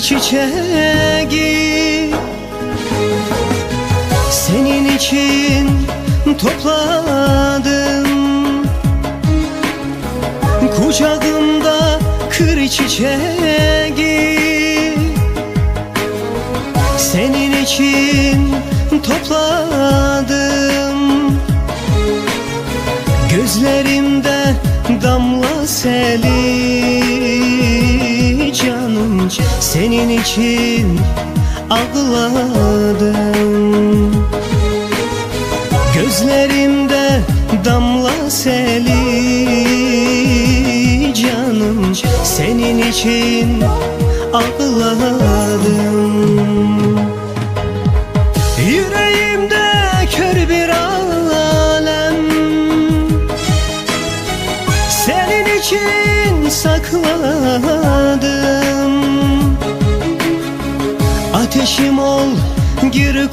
çiçeği Senin için topladım. Kucağımda kır çiçeği Senin için topladım. Gözlerimde damla seli. canım Senin için ağladım Gözlerimde damla seli canım Senin için ağladım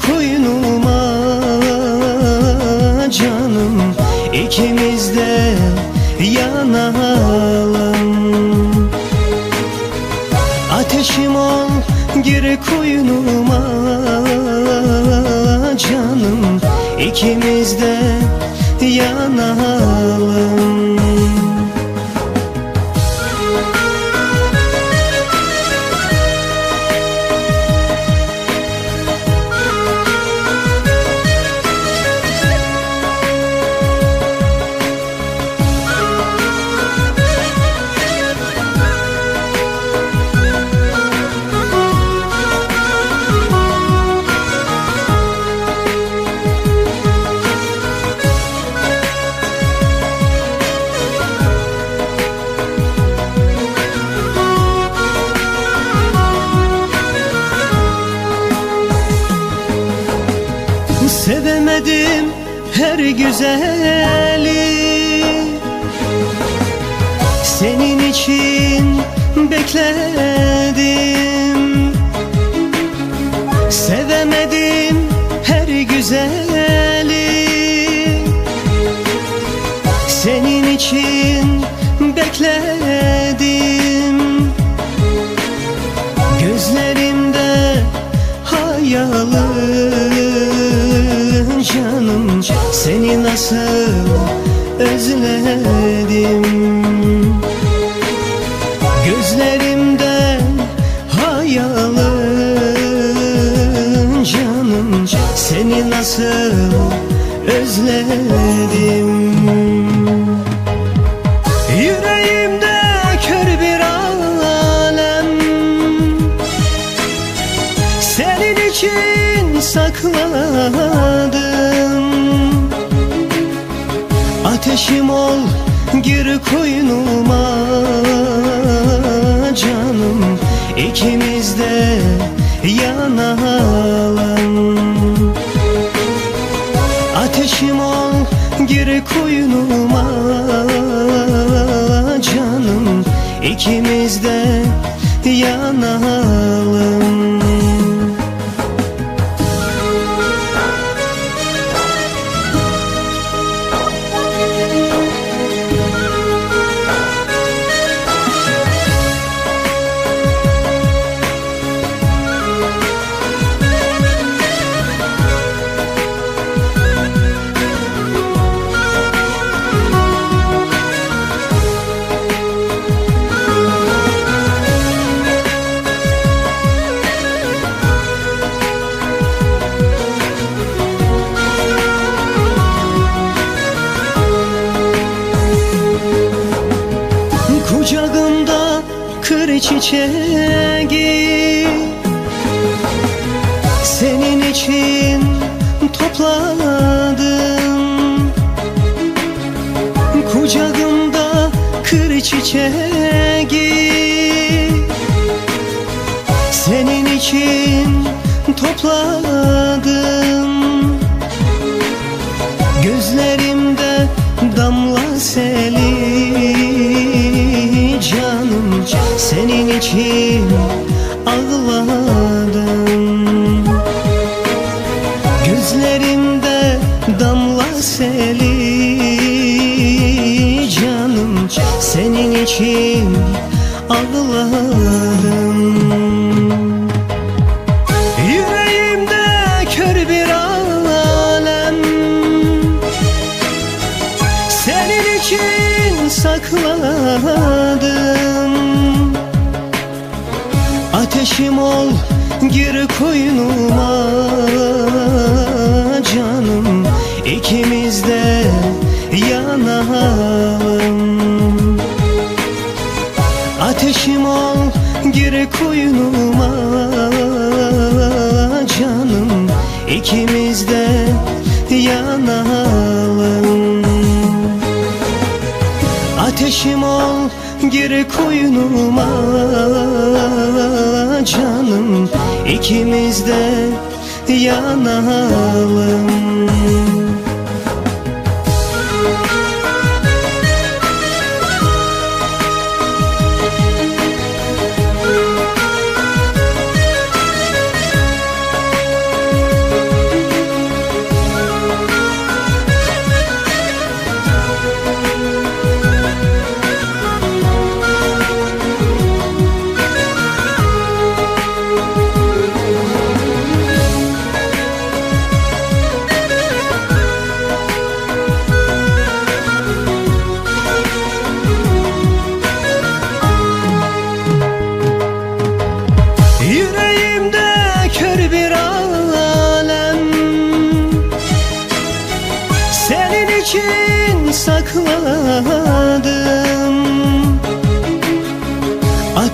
koynuma canım İkimiz de yanalım. Ateşim ol gir koynuma canım İkimiz de yanalım Sevemedim her güzeli. Senin için bekledim. Sevemedim her güzeli. Senin için bekledim. Gözlerimde hayalın nasıl özledim. Gözlerimde hayalın canım. Seni nasıl özledim? Yüreğimde kör bir alem. Senin için sakladım koynuma canım. İkimiz de yanalım Ateşim ol gir koynuma canım. İkimiz de yanalım için topladım. Kucağımda kır çiçeği. Senin için topladım. Gözlerimde damla seli. Canım Senin için ağladım için ağlarım Yüreğimde kör bir alem. Senin için sakladım. Ateşim ol gir koynuma canım. İkimiz de gir koynuma canım. İkimiz de yanalım. Ateşim ol gir koynuma canım. İkimiz de yanalım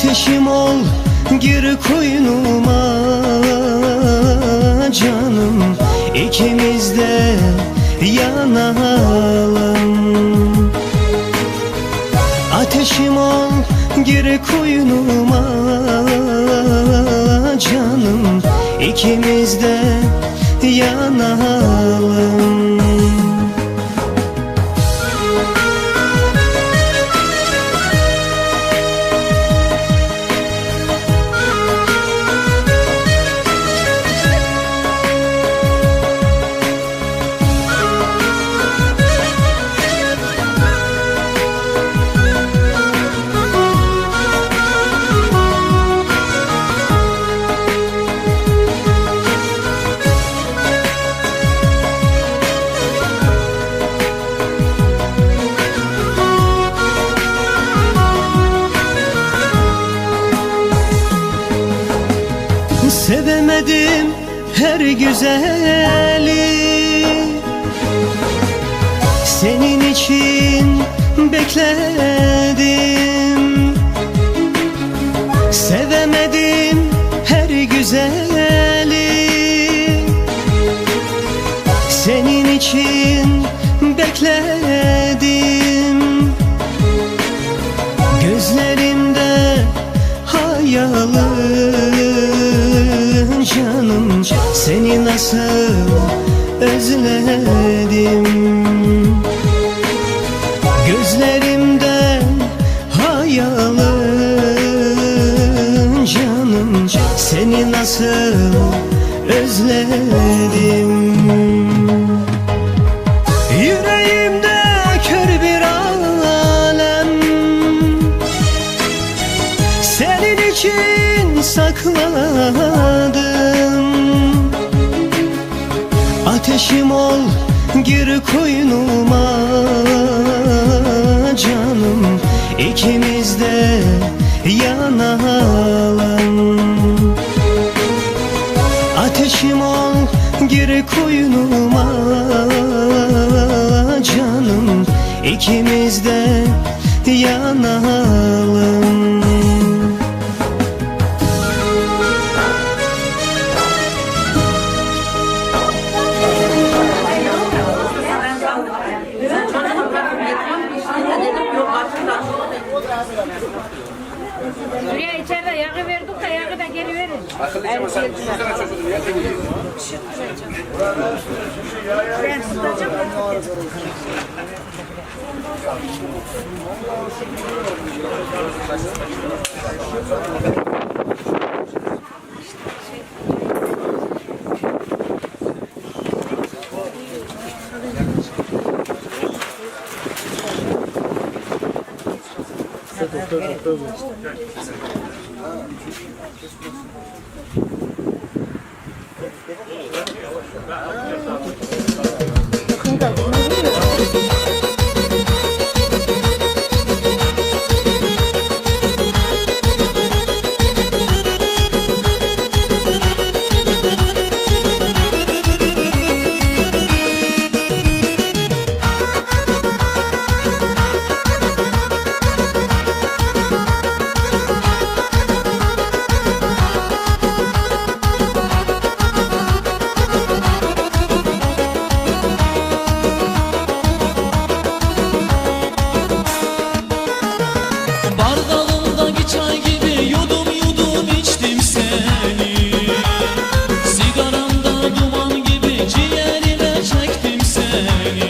Ateşim ol gir koynuma canım. İkimiz de yanalım. Ateşim ol gir koynuma canım. İkimiz de yanalım Sevemedim her güzeli. Senin için bekledim. Sevemedim nasıl özledim. Gözlerimde hayalın canım Seni nasıl özledim? Yüreğimde kör bir alem Senin için sakladım Ateşim ol gir koynuma canım. İkimiz de yanalım Ateşim ol gir koynuma canım. İkimiz de yanalım Akıllıca mı sen? Tutsana çocuğunu. Yer de gidiyor. Ben tutacağım. Ben tutacağım. tabii. Kanka, bunu seni.